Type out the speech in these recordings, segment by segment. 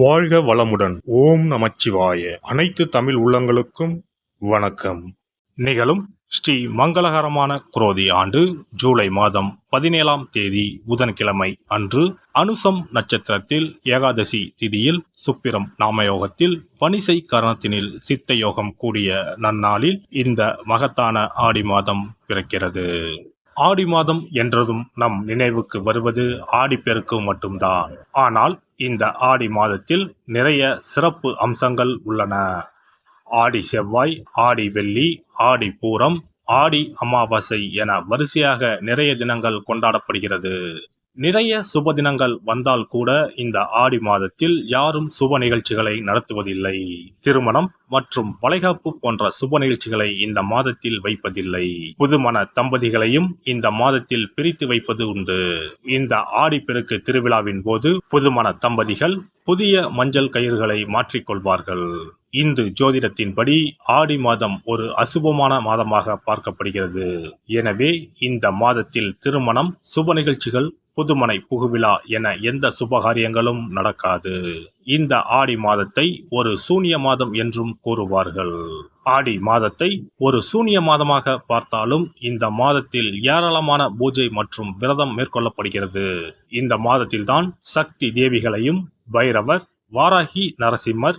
வாழ்க வளமுடன். ஓம் நமச்சிவாய. அனைத்து தமிழ் உள்ளங்களுக்கும் வணக்கம். நிகழும் ஸ்ரீ மங்களகரமான குரோதி ஆண்டு ஜூலை மாதம் பதினேழாம் தேதி புதன்கிழமை அன்று அனுசம் நட்சத்திரத்தில் ஏகாதசி திதியில் சுப்பிரம் நாமயோகத்தில் வணிசை கரணத்தினில் சித்த யோகம் கூடிய நன்னாளில் இந்த மகத்தான ஆடி மாதம் பிறக்கிறது. ஆடி மாதம் என்றதும் நம் நினைவுக்கு வருவது ஆடிப்பெருக்கு மட்டும்தான். ஆனால் இந்த ஆடி மாதத்தில் நிறைய சிறப்பு அம்சங்கள் உள்ளன. ஆடி செவ்வாய் ஆடி வெள்ளி ஆடி பூரம் ஆடி அமாவாசை என வரிசையாக நிறைய தினங்கள் கொண்டாடப்படுகிறது. நிறைய சுப தினங்கள் வந்தால் கூட இந்த ஆடி மாதத்தில் யாரும் சுப நிகழ்ச்சிகளை நடத்துவதில்லை. திருமணம் மற்றும் வளைகாப்பு போன்ற சுப நிகழ்ச்சிகளை இந்த மாதத்தில் வைப்பதில்லை. புதுமண தம்பதிகளையும் இந்த மாதத்தில் பிரித்து வைப்பது உண்டு. இந்த ஆடிப்பெருக்கு திருவிழாவின் போது புதுமண தம்பதிகள் புதிய மஞ்சள் கயிறுகளை மாற்றிக்கொள்வார்கள். இந்து ஜோதிடத்தின்படி ஆடி மாதம் ஒரு அசுபமான மாதமாக பார்க்கப்படுகிறது. எனவே இந்த மாதத்தில் திருமணம் சுப நிகழ்ச்சிகள் புதுமனை புகுவிழா என எந்த சுபகாரியங்களும் நடக்காது. இந்த ஆடி மாதத்தை ஒரு சூனிய மாதம் என்றும் கூறுவார்கள். ஆடி மாதத்தை ஒரு சூனிய மாதமாக பார்த்தாலும் இந்த மாதத்தில் ஏராளமான பூஜை மற்றும் விரதம் மேற்கொள்ளப்படுகிறது. இந்த மாதத்தில்தான் சக்தி தேவிகளையும் பைரவர் வாராகி நரசிம்மர்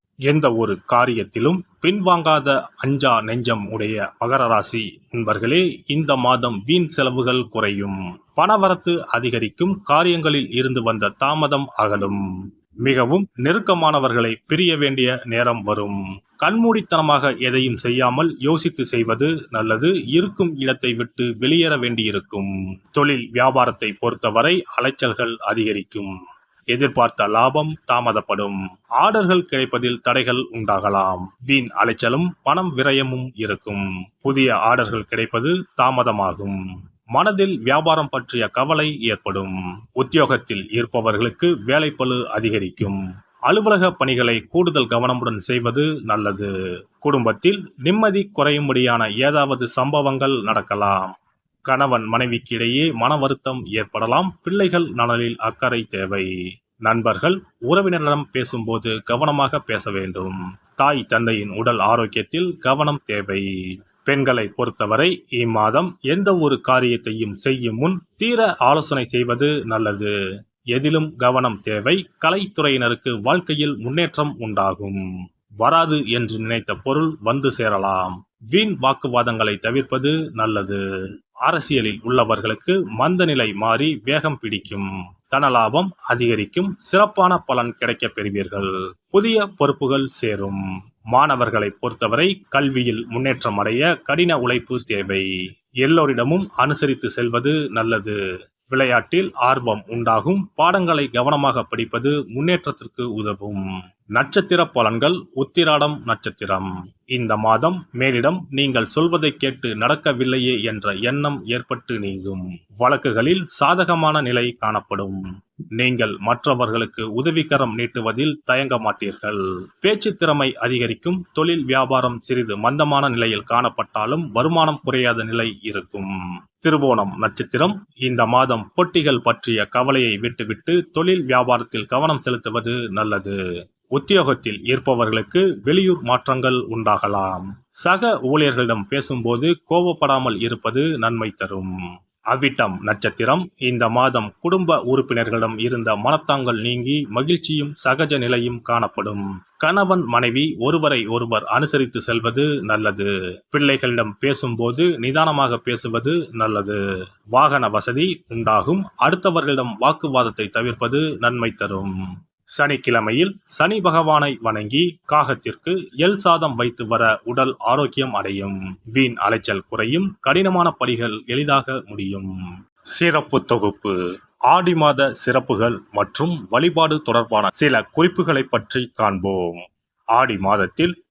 எந்த ஒரு காரியத்திலும் பின்வாங்காத அஞ்சா நெஞ்சம் உடைய மகர ராசி நண்பர்களே இந்த மாதம் வீண் செலவுகள் குறையும். பணவரத்து அதிகரிக்கும் காரியங்களில் இருந்து வந்த தாமதம் அகலும். மிகவும் நெருக்கமானவர்களை பிரிய வேண்டிய நேரம் வரும். கண்மூடித்தனமாக எதையும் செய்யாமல் யோசித்து செய்வது நல்லது. இருக்கும் இடத்தை விட்டு வெளியேற வேண்டியிருக்கும். தொழில் வியாபாரத்தை பொறுத்தவரை அலைச்சல்கள் அதிகரிக்கும். எதிர்பார்த்த லாபம் தாமதப்படும். ஆர்டர்கள் கிடைப்பதில் தடைகள் உண்டாகலாம். வீண் அலைச்சலும் பணம் விரயமும் இருக்கும். புதிய ஆர்டர்கள் கிடைப்பது தாமதமாகும். மனதில் வியாபாரம் பற்றிய கவலை ஏற்படும். உத்தியோகத்தில் இருப்பவர்களுக்கு வேலைப்பழு அதிகரிக்கும். அலுவலக பணிகளை கூடுதல் கவனமுடன் செய்வது நல்லது. குடும்பத்தில் நிம்மதி குறையும்படியான ஏதாவது சம்பவங்கள் நடக்கலாம். கணவன் மனைவிக்கிடையே மன வருத்தம் ஏற்படலாம். பிள்ளைகள் நலனில் அக்கறை தேவை. நண்பர்கள் உறவினரிடம் பேசும்போது கவனமாக பேச வேண்டும். தாய் தந்தையின் உடல் ஆரோக்கியத்தில் கவனம் தேவை. பெண்களை பொறுத்தவரை இம்மாதம் எந்த ஒரு காரியத்தையும் செய்யும் முன் தீர ஆலோசனை செய்வது நல்லது. எதிலும் கவனம் தேவை. கலைத்துறையினருக்கு வாழ்க்கையில் முன்னேற்றம் உண்டாகும். வராது என்று நினைத்த பொருள் வந்து சேரலாம். வீண் வாக்குவாதங்களை தவிர்ப்பது நல்லது. அரசியலில் உள்ளவர்களுக்கு மந்தநிலை மாறி வேகம் பிடிக்கும். தனலாபம் அதிகரிக்கும். சிறப்பான பலன் கிடைக்கப் பெறுவீர்கள். புதிய பொறுப்புகள் சேரும். மாணவர்களை பொறுத்தவரை கல்வியில் முன்னேற்றம் அடைய கடின உழைப்பு தேவை. எல்லோரிடமும் அனுசரித்து செல்வது நல்லது. விளையாட்டில் ஆர்வம் உண்டாகும். பாடங்களை கவனமாக படிப்பது முன்னேற்றத்திற்கு உதவும். நட்சத்திர பலன்கள் உத்திராடம் நட்சத்திரம். இந்த மாதம் மேலிடம் நீங்கள் சொல்வதை கேட்டு நடக்கவில்லையே என்ற எண்ணம் ஏற்பட்டு நீங்கும். வழக்குகளில் சாதகமான நிலை காணப்படும். நீங்கள் மற்றவர்களுக்கு உதவிக்கரம் நீட்டுவதில் தயங்க மாட்டீர்கள். பேச்சு திறமை அதிகரிக்கும் தொழில் வியாபாரம் சிறிது மந்தமான நிலையில் காணப்பட்டாலும் வருமானம் குறையாத நிலை இருக்கும். திருவோணம் நட்சத்திரம் இந்த மாதம் போட்டிகள் பற்றிய கவலையை விட்டுவிட்டு தொழில் வியாபாரத்தில் கவனம் செலுத்துவது நல்லது. உத்தியோகத்தில் இருப்பவர்களுக்கு வெளியூர் மாற்றங்கள் உண்டாகலாம். சக ஊழியர்களிடம் பேசும்போது கோபப்படாமல் இருப்பது நன்மை தரும். அவ்விட்டம் நட்சத்திரம். இந்த மாதம் குடும்ப உறுப்பினர்களிடம் இருந்த மனத்தாங்கள் நீங்கி மகிழ்ச்சியும் சகஜ நிலையும் காணப்படும். கணவன் மனைவி ஒருவரை ஒருவர் அனுசரித்து செல்வது நல்லது. பிள்ளைகளிடம் பேசும்போது நிதானமாக பேசுவது நல்லது. வாகன வசதி உண்டாகும். அடுத்தவர்களிடம் வாக்குவாதத்தை தவிர்ப்பது நன்மை தரும். சனிக்கிழமையில் சனி பகவானை வணங்கி காகத்திற்கு எல் சாதம் வைத்து வர உடல் ஆரோக்கியம் அடையும். வீண் அலைச்சல் குறையும் கடினமான பணிகள் எளிதாக முடியும். சிறப்பு தொகுப்பு. ஆடி மாத சிறப்புகள் மற்றும் வழிபாடு தொடர்பான சில குறிப்புகளை பற்றி காண்போம். ஆடி மாதத்தில்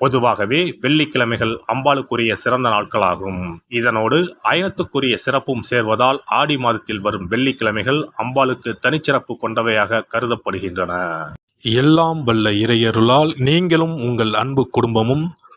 பொதுவாகவே வெள்ளிக்கிழமைகள் அம்பாளுக்குரிய சிறந்த நாட்களாகும். இதனோடு அயனத்துக்குரிய சிறப்பும் சேர்வதால் ஆடி மாதத்தில் வரும் வெள்ளிக்கிழமைகள் அம்பாளுக்கு தனிச்சிறப்பு கொண்டவையாக கருதப்படுகின்றன. எல்லாம் வல்ல இறையருளால் நீங்களும் உங்கள் அன்பு குடும்பமும்